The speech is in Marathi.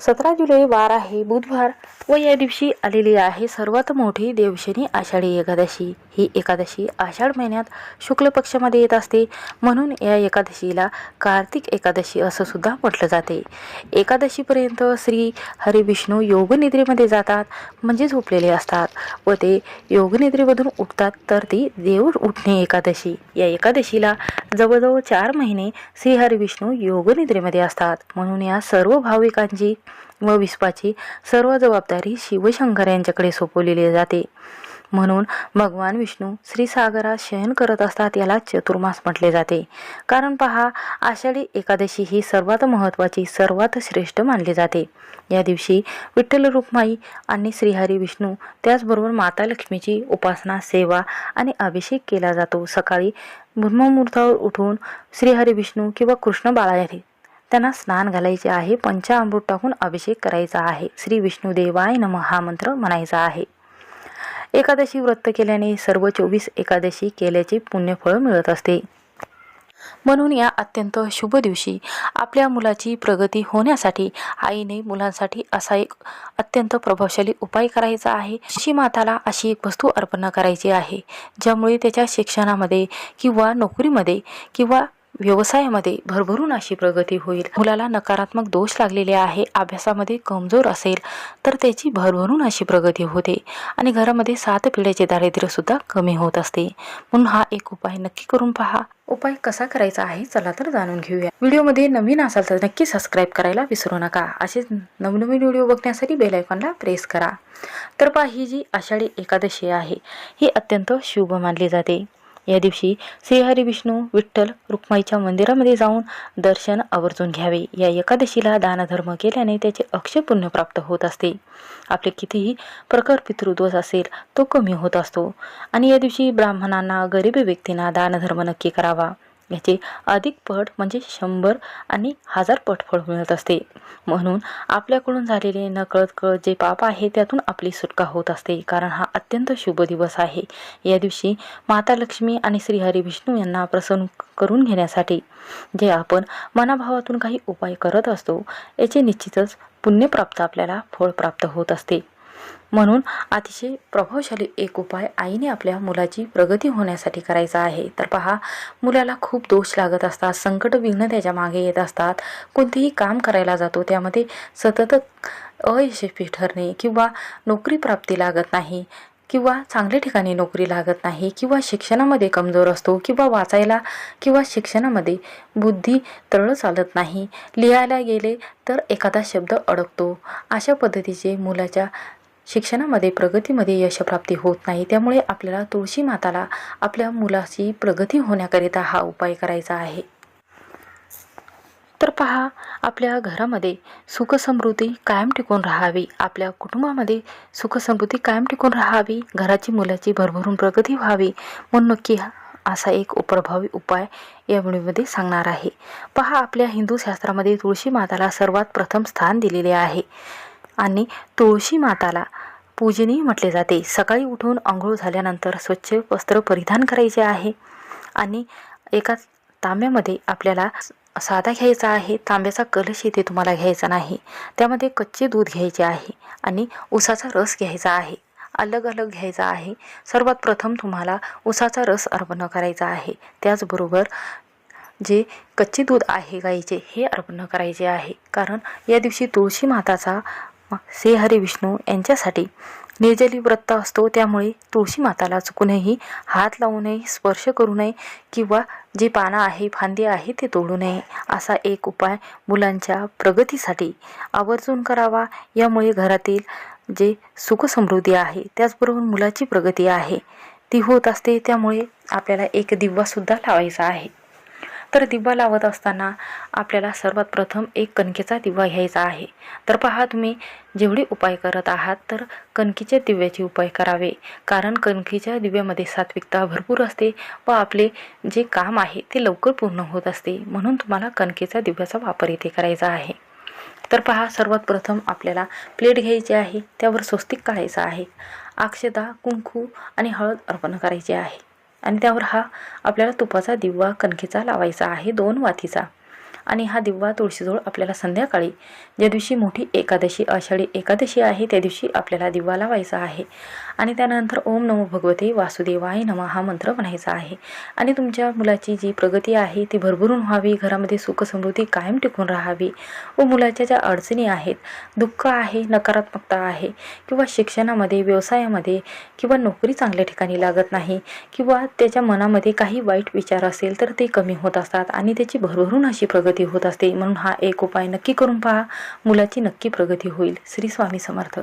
सतरा जुलै वार आहे बुधवार व या दिवशी आलेली आहे सर्वात मोठी देवशनी आषाढी एकादशी. ही एकादशी आषाढ महिन्यात शुक्ल पक्षामध्ये येत असते. म्हणून या एकादशीला कार्तिक एकादशी असं सुद्धा म्हटलं जाते. एकादशीपर्यंत श्री हरिविष्णू योगनिद्रेमध्ये जातात म्हणजे झोपलेले असतात व ते योगनिद्रेमधून उठतात तर ती देव उठणे एकादशी. या एकादशीला जवळजवळ चार महिने श्री हरिविष्णू योगनिद्रेमध्ये असतात. म्हणून या सर्व भाविकांची व विश्वाची सर्व जबाबदारी शिवशंकर यांच्याकडे सोपवलेली जाते. म्हणून भगवान विष्णू श्रीसागरात शयन करत असतात याला चतुर्मास म्हटले जाते. कारण पहा आषाढी एकादशी ही सर्वात महत्त्वाची सर्वात श्रेष्ठ मानली जाते. या दिवशी विठ्ठल रुक्माई आणि श्रीहरी विष्णू त्याचबरोबर माता लक्ष्मीची उपासना सेवा आणि अभिषेक केला जातो. सकाळी ब्रह्ममुहूर्तावर उठून श्रीहरी विष्णू किंवा कृष्ण बाळारी त्यांना स्नान घालायचे आहे पंचामृत टाकून अभिषेक करायचा आहे. श्री विष्णुदेवाय नम हा मंत्र म्हणायचा आहे. एकादशी व्रत केल्याने सर्व चोवीस एकादशी केल्याचे पुण्यफळ मिळत असते. म्हणून या अत्यंत शुभ दिवशी आपल्या मुलाची प्रगती होण्यासाठी आईने मुलांसाठी असा एक अत्यंत प्रभावशाली उपाय करायचा आहे. अशी माताला अशी एक वस्तू अर्पण करायची आहे ज्यामुळे त्याच्या शिक्षणामध्ये किंवा नोकरीमध्ये किंवा व्यवसायामध्ये भरभरून अशी प्रगती होईल. मुलाला नकारात्मक दोष लागलेले आहे अभ्यासामध्ये कमजोर असेल तर त्याची भरभरून अशी प्रगती होते. आणि घरामध्ये सात पिढ्याचे दारिद्र्य सुद्धा कमी होत असते. म्हणून हा एक उपाय नक्की करून पहा. उपाय कसा करायचा आहे चला तर जाणून घेऊया. व्हिडिओमध्ये नवीन असाल तर नक्की सबस्क्राईब करायला विसरू नका. असेच नवनवीन व्हिडिओ बघण्यासाठी बेलायकॉनला प्रेस करा. तर पहा ही जी आषाढी एकादशी आहे ही अत्यंत शुभ मानली जाते. या दिवशी श्रीहरी विष्णू विठ्ठल रुक्माईच्या मंदिरामध्ये जाऊन दर्शन आवर्जून घ्यावे. या एकादशीला दानधर्म केल्याने त्याचे अक्षय पुण्य प्राप्त होत असते. आपले कितीही प्रखर पितृदोष असेल तो कमी होत असतो. आणि या दिवशी ब्राह्मणांना गरीब व्यक्तींना दानधर्म नक्की करावा. याचे अधिक पट म्हणजे शंभर आणि हजार पट फळ मिळत असते. म्हणून आपल्याकडून झालेले नकळत कळत जे पाप आहे त्यातून आपली सुटका होत असते कारण हा अत्यंत शुभ दिवस आहे. या दिवशी माता लक्ष्मी आणि श्रीहरी विष्णू यांना प्रसन्न करून घेण्यासाठी जे आपण मनाभावातून काही उपाय करत असतो याचे निश्चितच पुण्यप्राप्त आपल्याला फळ प्राप्त होत असते. म्हणून अतिशय प्रभावशाली एक उपाय आईने आपल्या मुलाची प्रगती होण्यासाठी करायचा आहे. तर पहा मुलाला खूप दोष लागत असतात संकट विघ्न त्याच्यामागे येत असतात. कोणतेही काम करायला जातो त्यामध्ये सतत अयशस्वी ठरणे किंवा नोकरी प्राप्ती लागत नाही किंवा चांगल्या ठिकाणी नोकरी लागत नाही किंवा शिक्षणामध्ये कमजोर असतो किंवा वाचायला किंवा शिक्षणामध्ये बुद्धी तळ चालत नाही लिहायला गेले तर एखादा शब्द अडकतो. अशा पद्धतीचे मुलाच्या शिक्षणामध्ये प्रगतीमध्ये यशप्राप्ती होत नाही. त्यामुळे आपल्याला तुळशी माताला आपल्या मुलाची प्रगती होण्याकरिता हा उपाय करायचा आहे. तर पहा आपल्या घरामध्ये सुखसमृद्धी कायम टिकून राहावी. आपल्या कुटुंबामध्ये सुखसमृद्धी कायम टिकून राहावी. घराची मुलाची भरभरून प्रगती व्हावी. म्हणून नक्की असा एक प्रभावी उपाय या व्हिडिओमध्ये सांगणार आहे. पहा आपल्या हिंदू शास्त्रामध्ये तुळशी माताला सर्वात प्रथम स्थान दिलेले आहे. आणि तुळशी माताला पूजनीय म्हटले जाते. सकाळी उठून आंघोळ झाल्यानंतर स्वच्छ वस्त्र परिधान करायचे आहे आणि एका तांब्यामध्ये आपल्याला साधा घ्यायचा आहे. तांब्याचा कलश येथे तुम्हाला घ्यायचा नाही. त्यामध्ये कच्चे दूध घ्यायचे आहे आणि उसाचा रस घ्यायचा आहे. अलग अलग घ्यायचा आहे. सर्वात प्रथम तुम्हाला उसाचा रस अर्पण करायचा आहे. त्याचबरोबर जे कच्चे दूध आहे गाईचे हे अर्पण करायचे आहे. कारण या दिवशी तुळशी माताचा श्री हरी विष्णू यांच्यासाठी निर्जली व्रत असतो. त्यामुळे तुळशी माताला चुकूनही हात लावू नये स्पर्श करू नये किंवा जे पानं आहे फांदी आहे ते तोडू नये. असा एक उपाय मुलांच्या प्रगतीसाठी आवर्जून करावा. यामुळे घरातील जे सुखसमृद्धी आहे त्याचबरोबर मुलाची प्रगती आहे. ती होत असते. त्यामुळे आपल्याला एक दिवासुद्धा लावायचा आहे. तर दिवा लावत असताना आपल्याला सर्वात प्रथम एक कणकेचा दिवा घ्यायचा आहे. तर पहा तुम्ही जेवढे उपाय करत आहात तर कणकीच्या दिव्याचे उपाय करावे. कारण कणकीच्या दिव्यामध्ये सात्विकता भरपूर असते व आपले जे काम आहे ते लवकर पूर्ण होत असते. म्हणून तुम्हाला कणकेचा दिव्याचा वापर इथे करायचा आहे. तर पहा सर्वात प्रथम आपल्याला प्लेट घ्यायची आहे. त्यावर स्वस्तिक काढायचं आहे. अक्षता कुंकू आणि हळद अर्पण करायची आहे. आणि त्यावर हा आपल्याला तुपाचा दिवा कणकेचा लावायचा आहे दोन वातीचा. आणि हा दिवा तुळशीजवळ आपल्याला संध्याकाळी ज्या दिवशी मोठी एकादशी आषाढी एकादशी आहे त्या दिवशी आपल्याला दिवा लावायचा आहे. आणि त्यानंतर ओम नमो भगवते वासुदेवाय नमः हा मंत्र म्हणायचा आहे. आणि तुमच्या मुलाची जी प्रगती आहे ती भरभरून व्हावी घरामध्ये सुखसमृद्धी कायम टिकून राहावी. व मुलाच्या ज्या अडचणी आहेत दुःख आहे नकारात्मकता आहे किंवा शिक्षणामध्ये व्यवसायामध्ये किंवा नोकरी चांगल्या ठिकाणी लागत नाही किंवा त्याच्या मनामध्ये काही वाईट विचार असेल तर ते कमी होत असतात आणि त्याची भरभरून अशी प्रगती प्रगती होत असते. म्हणून हा एक उपाय नक्की करून पहा. मुलाची नक्की प्रगती होईल. श्री स्वामी समर्थ.